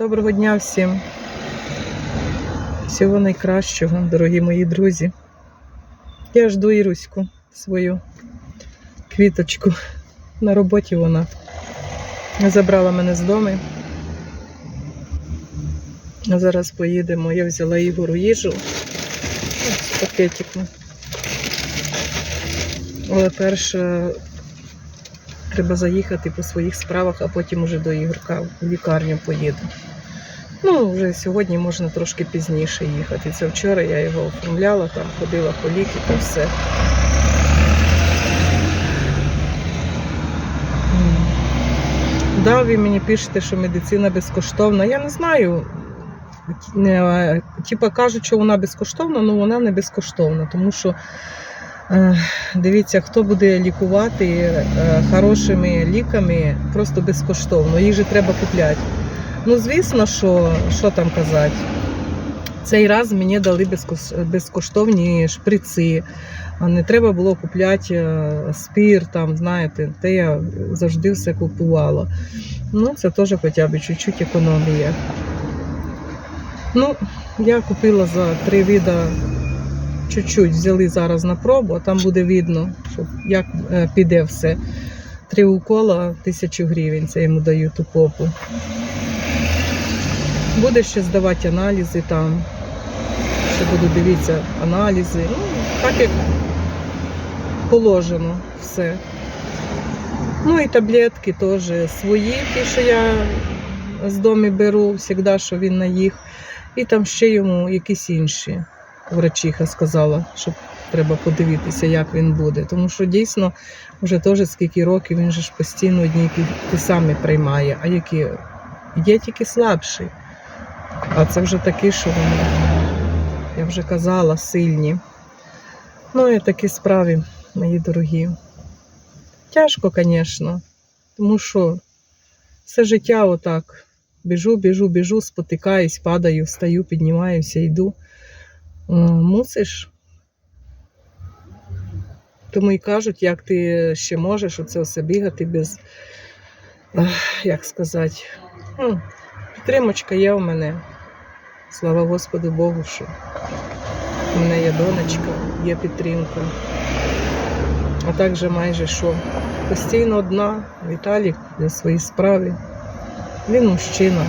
Доброго дня всім. Всього найкращого, дорогі мої друзі. Я жду Іруську свою квіточку. На роботі вона забрала мене з дому. А зараз поїдемо. Я взяла Ігору їжу Ось пакетику. Але перше треба заїхати по своїх справах, а потім уже до Ігорка в лікарню поїду. Ну, вже сьогодні можна трошки пізніше їхати. Це вчора я його оформляла, там ходила по ліки та все. Да, ви мені пишете, що медицина безкоштовна. Я не знаю. Не, Типа кажуть, що вона безкоштовна, але вона не безкоштовна, тому що е, дивіться, хто буде лікувати е, хорошими ліками просто безкоштовно. Їх же треба купляти. Ну, звісно, що, що там казати. Цей раз мені дали безкоштовні шприци. Не треба було купляти е, спір, там, знаєте, те я завжди все купувала. Ну, це теж хоча б чуть-чуть економія. Ну, я купила за три віда чуть-чуть взяли зараз на пробу, а там буде видно, що як е, піде все. Три укола, тисячу гривень, це йому даю ту попу. Буде ще здавати аналізи там. Ще буду дивитися аналізи. Ну, так як положено все. Ну і таблетки теж свої, ті, що я з дому беру, завжди, що він на їх. І там ще йому якісь інші. Врачиха сказала, що треба подивитися, як він буде. Тому що дійсно вже теж скільки років він же ж постійно одні ті, самі приймає, а які є тільки слабші. А це вже такі, що вони, я вже казала, сильні. Ну і такі справи, мої дорогі. Тяжко, звісно, тому що все життя отак. Біжу, біжу, біжу, спотикаюсь, падаю, встаю, піднімаюся, йду. Мусиш. Тому і кажуть, як ти ще можеш оце все бігати без, як сказати, ну, підтримочка є у мене. Слава Господу Богу, що у мене є донечка, є підтримка. А також майже що постійно одна, Віталік для своїй справи. Він мужчина.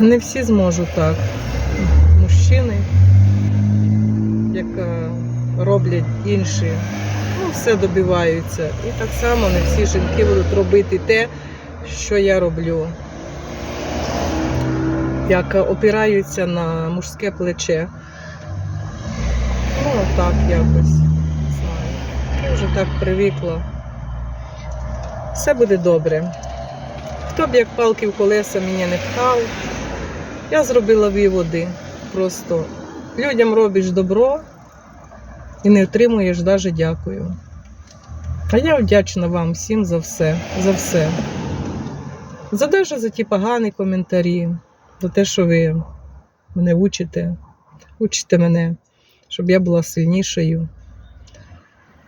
Не всі зможуть так. Мужчини, як роблять інші, ну, все добиваються. І так само не всі жінки будуть робити те, що я роблю. Як опираються на мужське плече. Ну, так якось. Знаю. Вже так привикла. Все буде добре. Хто б як палки в колеса мене не пхав, я зробила виводи. Просто людям робиш добро і не отримуєш навіть дякую. А я вдячна вам всім за все, за все. За що за ті погані коментарі, за те, що ви мене учите, учите мене, щоб я була сильнішою.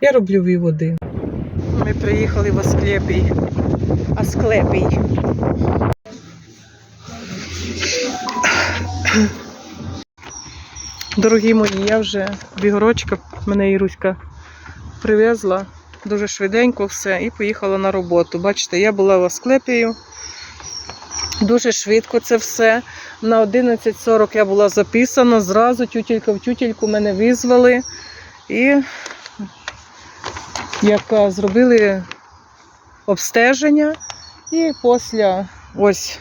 Я роблю виводи. Ми приїхали в Асклепій. Асклепій. Дорогі мої, я вже бігорочка, мене Іруська привезла дуже швиденько все і поїхала на роботу. Бачите, я була в Асклепію. Дуже швидко це все. На 11.40 я була записана, зразу тютілька в тютільку мене визвали. І як зробили обстеження. І після ось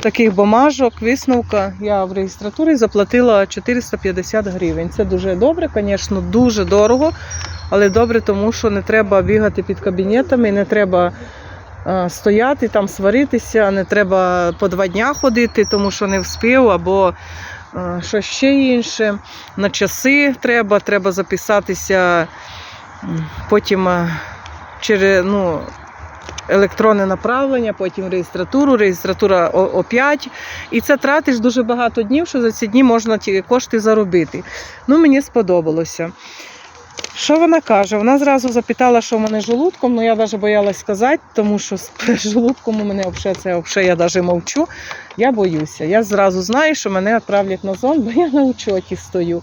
таких бумажок, висновка, я в реєстратурі заплатила 450 гривень. Це дуже добре, звісно, дуже дорого, але добре, тому що не треба бігати під кабінетами, не треба стояти там, сваритися, не треба по два дня ходити, тому що не вспів, або е, що ще інше. На часи треба, треба записатися потім е, через ну, електронне направлення, потім реєстратуру, реєстратура о- опять. І це тратиш дуже багато днів, що за ці дні можна ті кошти заробити. Ну, мені сподобалося. Що вона каже? Вона зразу запитала, що в мене з желудком, але я навіть боялась сказати, тому що з желудком у мене взагалі це взагалі я навіть мовчу. Я боюся. Я зразу знаю, що мене відправлять на зонд, бо я на учоті стою.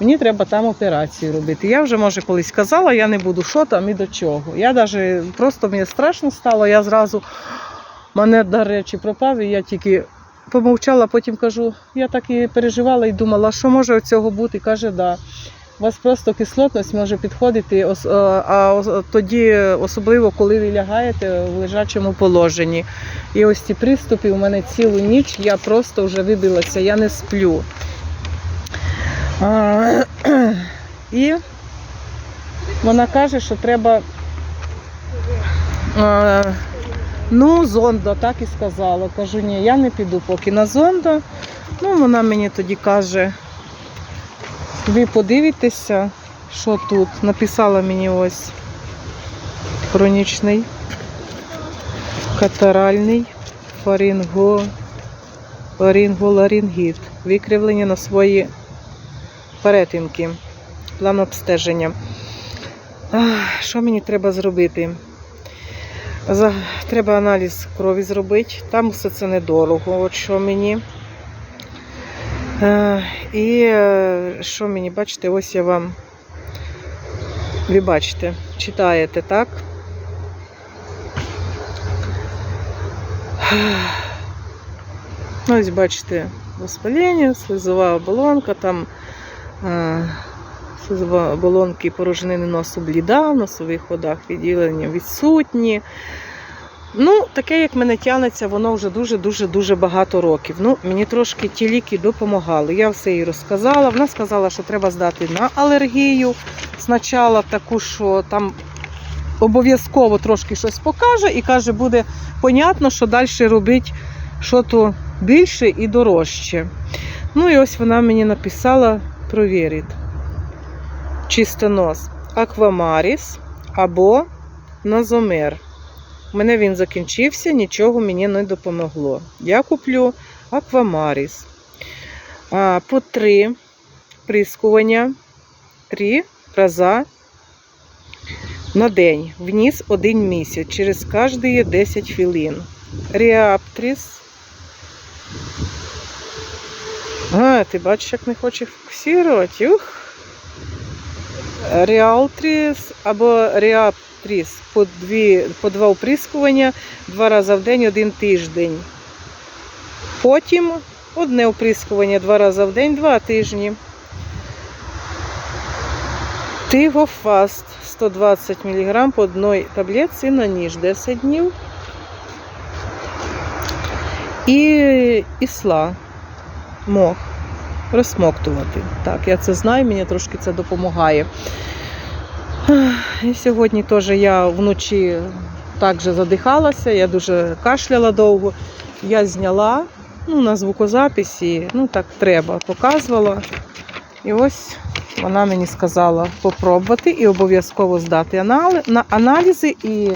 Мені треба там операцію робити. Я вже, може, колись казала, я не буду що там і до чого. Я навіть просто мені страшно стало, я зразу мене, до речі, пропав, і я тільки помовчала, потім кажу, я так і переживала і думала, що може цього бути. Каже, да. У вас просто кислотність може підходити, е, а тоді, особливо коли ви лягаєте в лежачому положенні. І ось ці приступи у мене цілу ніч, я просто вже вибилася, я не сплю. І вона каже, що треба. Ну, зонда, так і сказала. Кажу, ні, я не піду поки на зонда. Ну, вона мені тоді каже, ви подивитеся, що тут. Написала мені ось хронічний, катаральний фаринго, фаринголарингіт. Викривлення на свої перетинки. План обстеження. Що мені треба зробити? Треба аналіз крові зробити. Там все це недорого. От що мені. Е, І е, що мені, бачите, ось я вам. Ви бачите, читаєте, так? Ось бачите, воспалення, слизова оболонка, там е, слизова оболонки порожнини носу бліда, в носових ходах відділення відсутні. Ну, таке, як мене тягнеться, воно вже дуже-дуже дуже багато років. Ну, мені трошки ті ліки допомагали. Я все їй розказала. Вона сказала, що треба здати на алергію. Спочатку таку, що там обов'язково трошки щось покаже, і каже, буде понятно, що далі робити що то більше і дорожче. Ну і ось вона мені написала провірить. Чистонос Аквамаріс або Назомер. У мене він закінчився, нічого мені не допомогло. Я куплю Аквамаріс. По три прискування, три рази на день. Вніс один місяць. Через кожні 10 хвилин. Реаптріс. А, ти бачиш, як не хоче фіксувати. Ух. Реалтріс або Реаптріс по, дві, по два оприскування два рази в день, один тиждень. Потім одне оприскування два рази в день, два тижні. Тигофаст 120 мг по одній таблетці на ніж 10 днів. І ісла мох розсмоктувати. Так, я це знаю, мені трошки це допомагає. І сьогодні теж я вночі також задихалася, я дуже кашляла довго. Я зняла ну, на звукозаписі, ну так треба, показувала. І ось вона мені сказала попробувати і обов'язково здати на аналізи і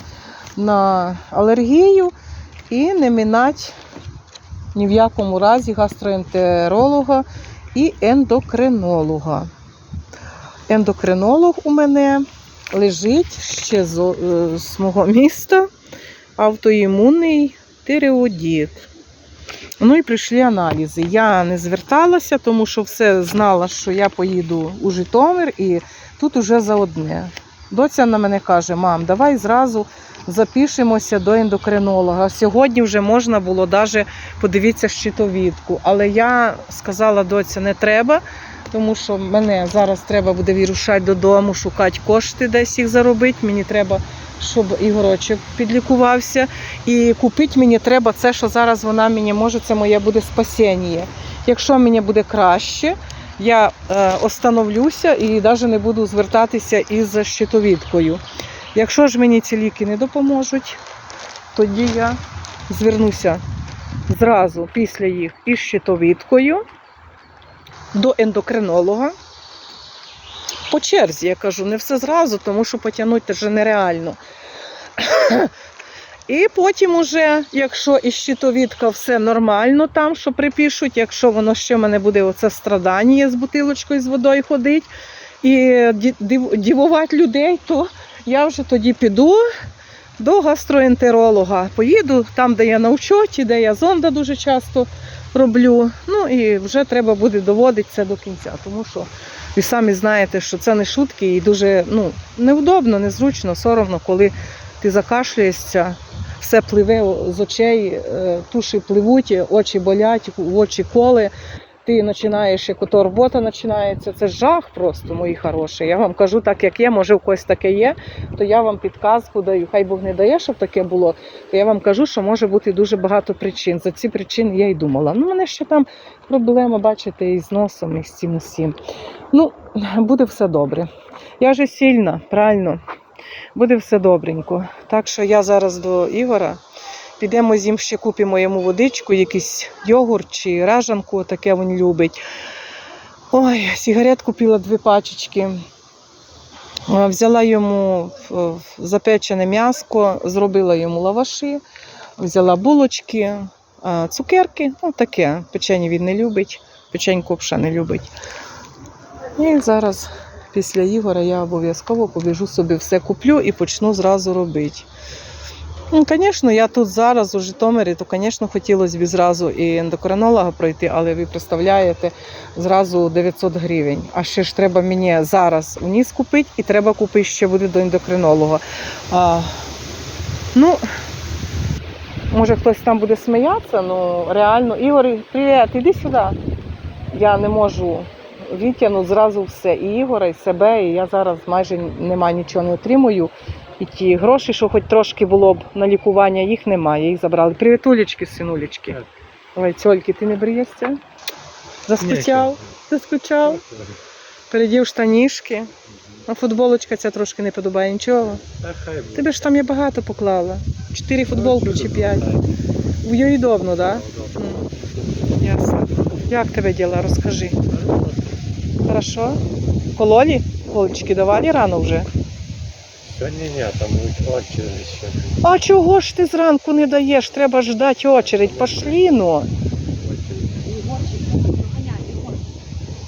на алергію, і не минати ні в якому разі гастроентеролога і ендокринолога. Ендокринолог у мене лежить ще з, е, з мого міста, автоімунний тиреодіт. Ну і прийшли аналізи. Я не зверталася, тому що все знала, що я поїду у Житомир і тут уже за одне. Доця на мене каже: мам, давай зразу запишемося до ендокринолога. Сьогодні вже можна було навіть подивитися щитовідку. Але я сказала, доця, не треба, тому що мене зараз треба буде вирушати додому, шукати кошти, десь їх заробити. Мені треба, щоб Ігорочок підлікувався. І купити мені треба це, що зараз вона мені може, це моє буде спасіння. Якщо мені буде краще, я е, остановлюся і навіть не буду звертатися із щитовідкою. Якщо ж мені ці ліки не допоможуть, тоді я звернуся зразу після їх із щитовідкою до ендокринолога. По черзі, я кажу, не все зразу, тому що потягнути вже нереально. І потім, уже, якщо із щитовідка все нормально там, що припишуть, якщо воно ще в мене буде оце страдання з бутилочкою з водою ходить, і дивувати людей, то я вже тоді піду до гастроентеролога. Поїду там, де я на учоті, де я зонда дуже часто роблю. Ну і вже треба буде доводити це до кінця, тому що ви самі знаєте, що це не шутки і дуже ну, неудобно, незручно, соромно, коли ти закашлюєшся, все пливе з очей, е, туші пливуть, очі болять, в очі коли. Ти починаєш, як ото робота починається. Це жах просто, мої хороші. Я вам кажу так, як є, може у когось таке є, то я вам підказку даю. Хай Бог не дає, щоб таке було. То я вам кажу, що може бути дуже багато причин. За ці причини я й думала. Ну, мене ще там проблема, бачите, і з носом, і з цим усім. Ну, буде все добре. Я вже сильна, правильно. Буде все добренько. Так що я зараз до Ігора. Підемо з ним ще купимо йому водичку, якийсь йогурт чи ражанку, таке він любить. Ой, сигарет купила дві пачечки. Взяла йому е, запечене м'яско, зробила йому лаваші, взяла булочки, цукерки, ну таке. Печені він не любить, печеньку взагалі не любить. І зараз після Ігора я обов'язково побіжу собі все куплю і почну зразу робити. Ну, звісно, я тут зараз у Житомирі, то, звісно, хотілося б зразу і ендокринолога пройти, але ви представляєте, зразу 900 гривень. А ще ж треба мені зараз вніс купити і треба купити ще буде до ендокринолога. А, ну, може хтось там буде сміятися, ну реально. Ігор, привіт, іди сюди. Я не можу відтягнути зразу все. І Ігора, і себе, і я зараз майже нема нічого не отримую. І ті гроші, що хоч трошки було б на лікування, їх немає. Їх забрали. Привітулечки, синулечки. Ой, цьольки, ти не бриєшся? Заскучав? Заскучав? Передів штанішки. А футболочка ця трошки не подобає нічого. Тебе ж там я багато поклала. Чотири футболки чи п'ять. В удобно, так? Да? Ясно. Як тебе діла? Розкажи. Хорошо? Кололі? Колочки давали рано вже? Сьогодні ні, там очередь ще. А чого ж ти зранку не даєш? Треба ждати очередь. Пошлі ну.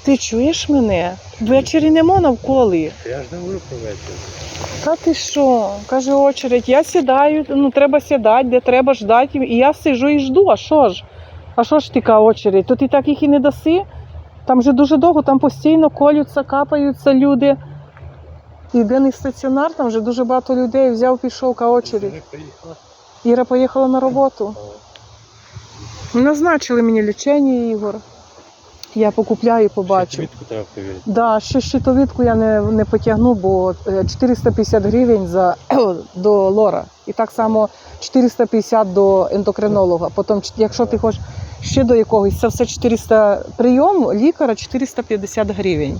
Ти чуєш мене? Ввечері нема навколи. Я ж не говорю про вечір. Та ти що? Каже очередь, я сідаю, ну треба сідати, де треба ждати. І я сижу і жду. А що ж? А що ж така очередь? То ти так їх і не даси? Там вже дуже довго, там постійно колються, капаються люди. Єдиний стаціонар, там вже дуже багато людей взяв, пішов ка очередь. Іра поїхала на роботу. Назначили мені лічення, Ігор. Я покупляю і побачу. Квітку треба перевірити. Да, ще щитовідку я не, не потягну, бо е, 450 гривень за, до лора. І так само 450 до ендокринолога. Потім, якщо ти хочеш ще до якогось, це все 400 прийом лікаря 450 гривень.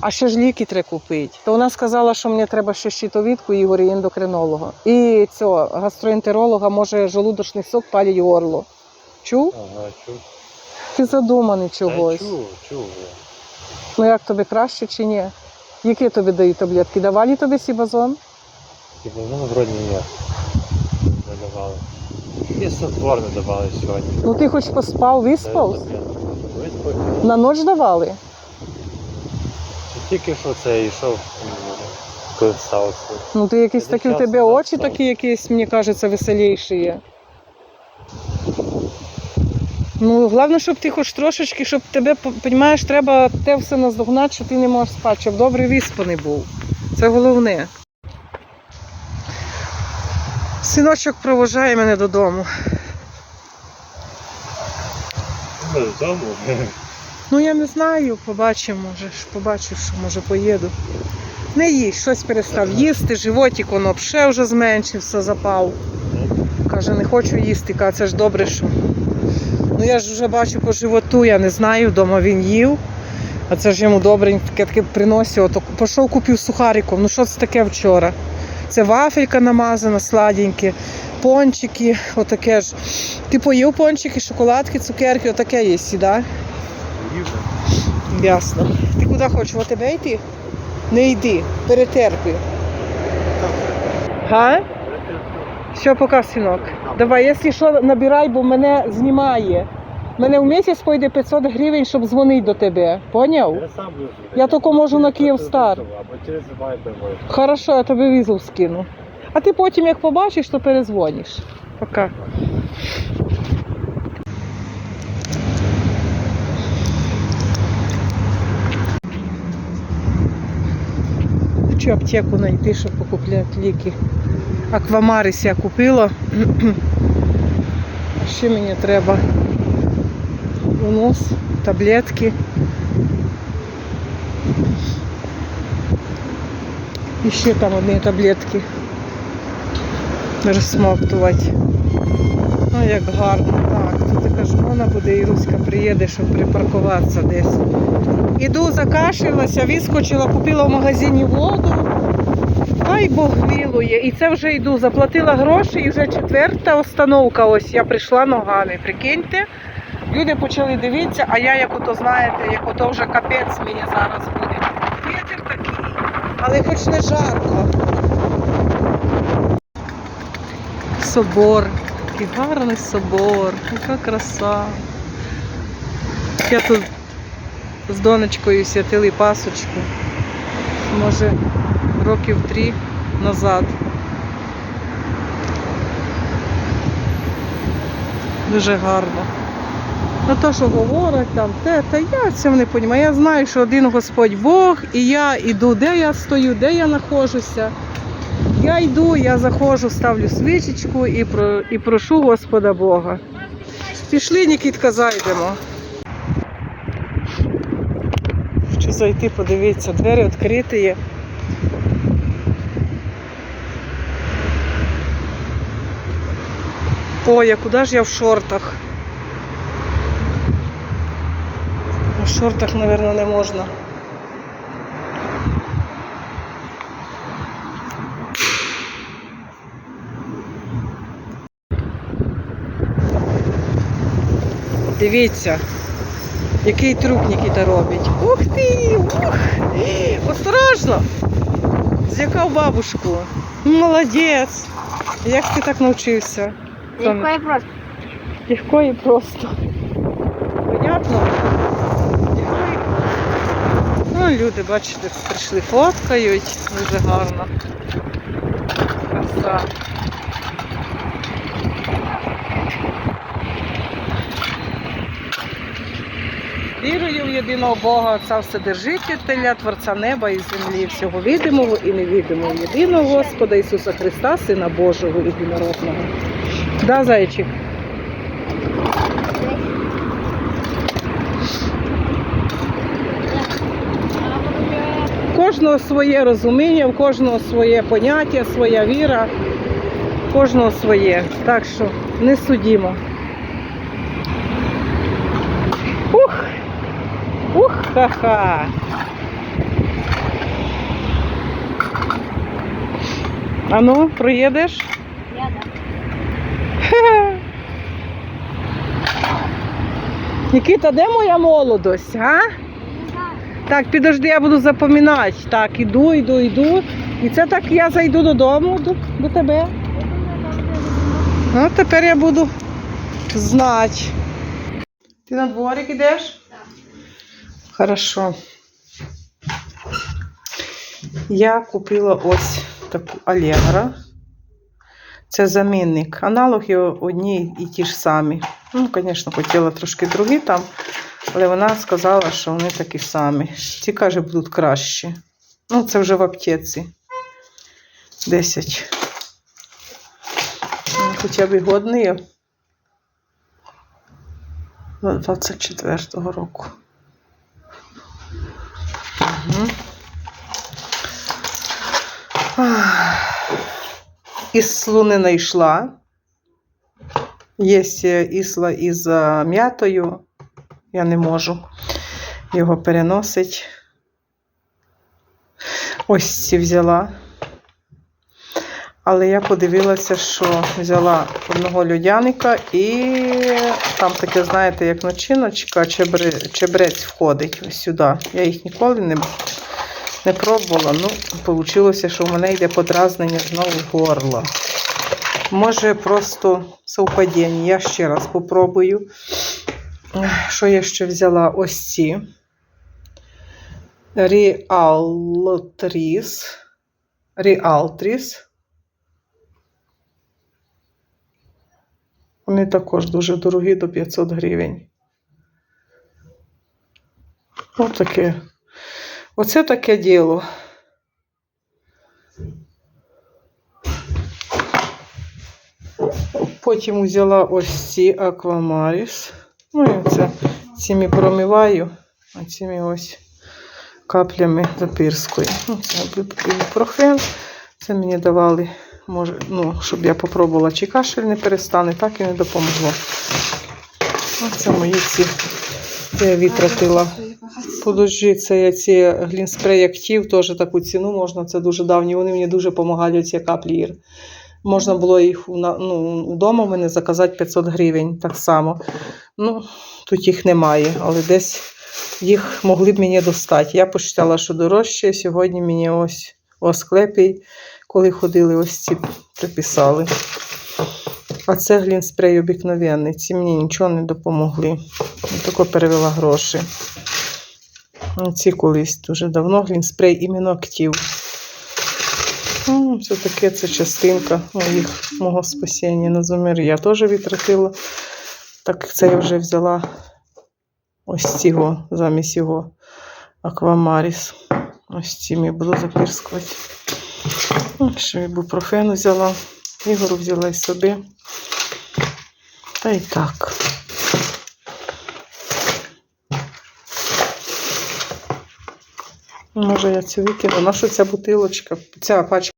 А ще ж ліки треба купити. То вона сказала, що мені треба ще щитовідку Ігорі ендокринолога. І цього гастроентеролога може жолудочний сок палять горло. Чув? Ага, чув. Ти задуманий Та чогось. Чув, чув. Ну як тобі краще чи ні? Які тобі дають таблетки? Давали тобі сібазон? Ну, вроді ні. Не давали. І сотворне давали сьогодні. Ну ти хоч поспав, виспав? Виспав. На ніч давали? Тільки що це йшов, м. Ну ти якісь такі у тебе очі такі якісь, мені кажеться, веселіші є. Ну, головне, щоб ти хоч трошечки, щоб тебе, розумієш, треба те все наздогнати, що ти не можеш спати, щоб добре виспаний був. Це головне. Синочок провожає мене додому. Додому. Ну я не знаю, побачимо, може побачу, що може поїду. Не їсть, щось перестав їсти, животик воно ще вже зменшився, запав. Каже, не хочу їсти, каже, це ж добре, що. Ну я ж вже бачу по животу, я не знаю, вдома він їв. А це ж йому добре, таке таке приносив. Ото пішов купив сухариком. Ну що це таке вчора? Це вафелька намазана, сладеньке, пончики, отаке ж. Ти поїв пончики, шоколадки, цукерки, отаке є, да? Ясно. Ти куди хочеш? В ОТБ йти? Не йди, перетерпи. Га? Що поки, синок? Давай, якщо що, набирай, бо мене знімає. Мене в місяць пойде 500 гривень, щоб дзвонити до тебе. Поняв? Я сам. Я тільки можу на Київстар. Або через Viber можеш. Хорошо, я тобі візу скину. А ти потім, як побачиш, то перезвониш. Пока. Хочу аптеку знайти, щоб покупляти ліки. Аквамарис я купила. Ще мені треба унос, таблетки. І ще там одні таблетки розсмоктувати. Ну, як гарно. Так, тут ж вона буде, і Руська приїде, щоб припаркуватися десь. Іду, закашлялася, вискочила, купила в магазині воду. Ай Бог милує. І це вже йду. Заплатила гроші і вже четверта остановка. Ось я прийшла ногами. Прикиньте. Люди почали дивитися, а я, як ото знаєте, як ото вже капець мені зараз буде. Вітер такий, але хоч не жарко. Собор. Такий гарний собор. Яка краса. Я тут з донечкою святили пасочку. Може, років три назад. Дуже гарно. Ну то, що говорять там, те, та я цього не розумію. Я знаю, що один Господь Бог, і я йду, де я стою, де я знаходжуся. Я йду, я заходжу, ставлю свічечку і, про, і прошу Господа Бога. Пішли, Нікітка, зайдемо. Хочу зайти, подивитися, двері відкриті є. Ой, а куди ж я в шортах? В шортах, мабуть, не можна. Дивіться, який трюк Нікіта робить. Ух ти! Ух! Осторожно! Злякав бабушку. Молодець! Як ти так навчився? Легко и просто. Легко і просто. Понятно? І. Ну, люди, бачите, прийшли, фоткають. Дуже гарно. Краса. Вірую в єдиного Бога, Отця Вседержителя, Творця неба і землі, всього відомого і невідомого, єдиного Господа Ісуса Христа, Сина Божого єдинородного. Да, зайчик? Кожного своє розуміння, у кожного своє поняття, своя віра, кожного своє. Так що не судімо. Ух! Ух, ха-ха! А ну, проїдеш? Я да. Хе-хе. Нікіта, де моя молодость, а? Так, підожди, я буду запоминати. Так, іду, іду, іду. І це так я зайду додому до, до тебе. Ну, тепер я буду знати. Ти на дворик ідеш? Хорошо. Я купила ось таку Allegro. Це замінник. Аналоги одні і ті ж самі. Ну, звісно, хотіла трошки другі там, але вона сказала, що вони такі самі. Ці каже, будуть кращі. Ну, це вже в аптеці. 10. Ну, Хоча б і годний. є. 24-го року. Мгм. не знайшла. Є е, ісла із е, м'ятою. Я не можу його переносить. Ось ці взяла. Але я подивилася, що взяла одного людяника і там таке, знаєте, як начиночка, чебре, чебрець входить ось сюди. Я їх ніколи не, не пробувала. Ну, вийшло, що в мене йде подразнення знову горла. Може, просто совпадіння. Я ще раз попробую. Що я ще взяла? Ось ці. Ріалтріс. Ріалтріс. Вони також дуже дорогі до 500 гривень. Ось таке. Оце таке діло. Потім взяла ось ці Аквамаріс. Ну і це цими промиваю, а цими ось каплями запірскою. Ну, це ібупрофен. Це мені давали, може, ну, щоб я попробувала, чи кашель не перестане, так і не допомогло. Оце мої ці. Я відтратила. Подожди, це я ці глінспрей актив, теж таку ціну можна, це дуже давні. Вони мені дуже допомагають, ці каплі Ір. Можна було їх ну, вдома в мене заказати 500 гривень так само. Ну, тут їх немає, але десь їх могли б мені достати. Я посчитала, що дорожче. Сьогодні мені ось у Асклепій, коли ходили, ось ці приписали. А це глінспрей обикновенний. Ці мені нічого не допомогли. Тільки перевела гроші. Ну, Ці колись дуже давно глінспрей іменно актив. Ну, Це таке, це частинка моїх, мого спасіння на зумері. Я теж відтратила. Так це я вже взяла ось цього замість його аквамаріс. Ось цим я буду запірскувати. Ще бупрофену взяла. Ігору взяла і собі. Та й так. Може, я цю викину. На що ця бутилочка? Ця пачка.